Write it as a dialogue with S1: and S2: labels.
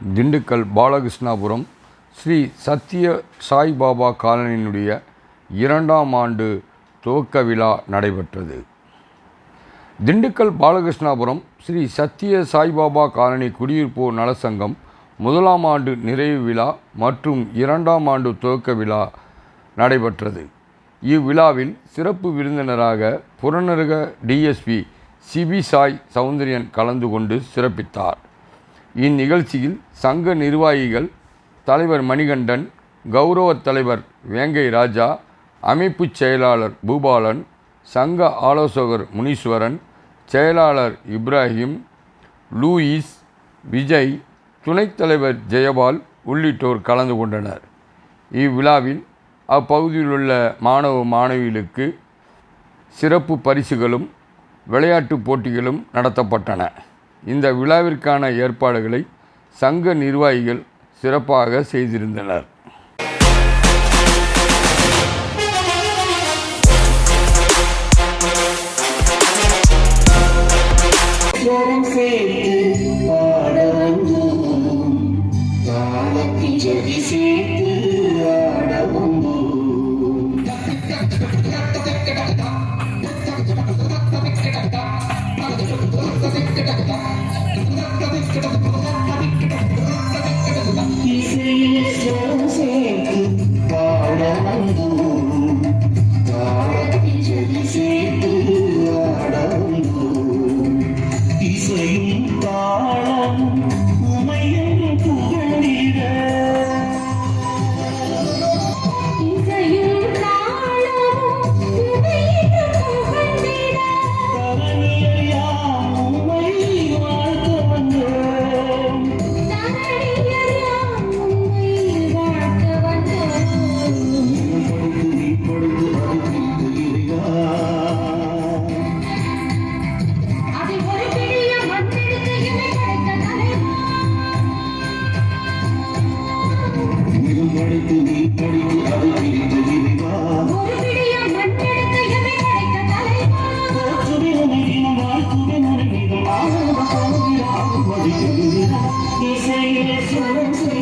S1: திண்டுக்கல் பாலகிருஷ்ணாபுரம் ஸ்ரீ சத்ய சாய்பாபா காலனியினுடைய இரண்டாம் ஆண்டு துவக்க விழா நடைபெற்றது. திண்டுக்கல் பாலகிருஷ்ணாபுரம் ஸ்ரீ சத்ய சாய்பாபா காலனி குடியிருப்போர் நலசங்கம் முதலாம் ஆண்டு நிறைவு விழா மற்றும் இரண்டாம் ஆண்டு துவக்க விழா நடைபெற்றது. இவ்விழாவில் சிறப்பு விருந்தினராக புறநருக டிஎஸ்பி சிபி சாய் சௌந்தரியன் கலந்து கொண்டு சிறப்பித்தார். இந்நிகழ்ச்சியில் சங்க நிர்வாகிகள் தலைவர் மணிகண்டன் கௌரவ தலைவர் வேங்கை ராஜா அமைப்புச் செயலாளர் பூபாலன் சங்க ஆலோசகர் முனீஸ்வரன் செயலாளர் இப்ராஹிம் லூயிஸ் விஜய் துணைத் தலைவர் ஜெயபால் உள்ளிட்டோர் கலந்து கொண்டனர். இவ்விழாவில் அப்பகுதியிலுள்ள மாணவ மாணவிகளுக்கு சிறப்பு பரிசுகளும் விளையாட்டுப் போட்டிகளும் நடத்தப்பட்டன. இந்த விழாவிற்கான ஏற்பாடுகளை சங்க நிர்வாகிகள் சிறப்பாக செய்திருந்தனர்.
S2: சேர்த்து
S3: あ!
S2: படுத்து இப்பொழுது அறுதிட்டு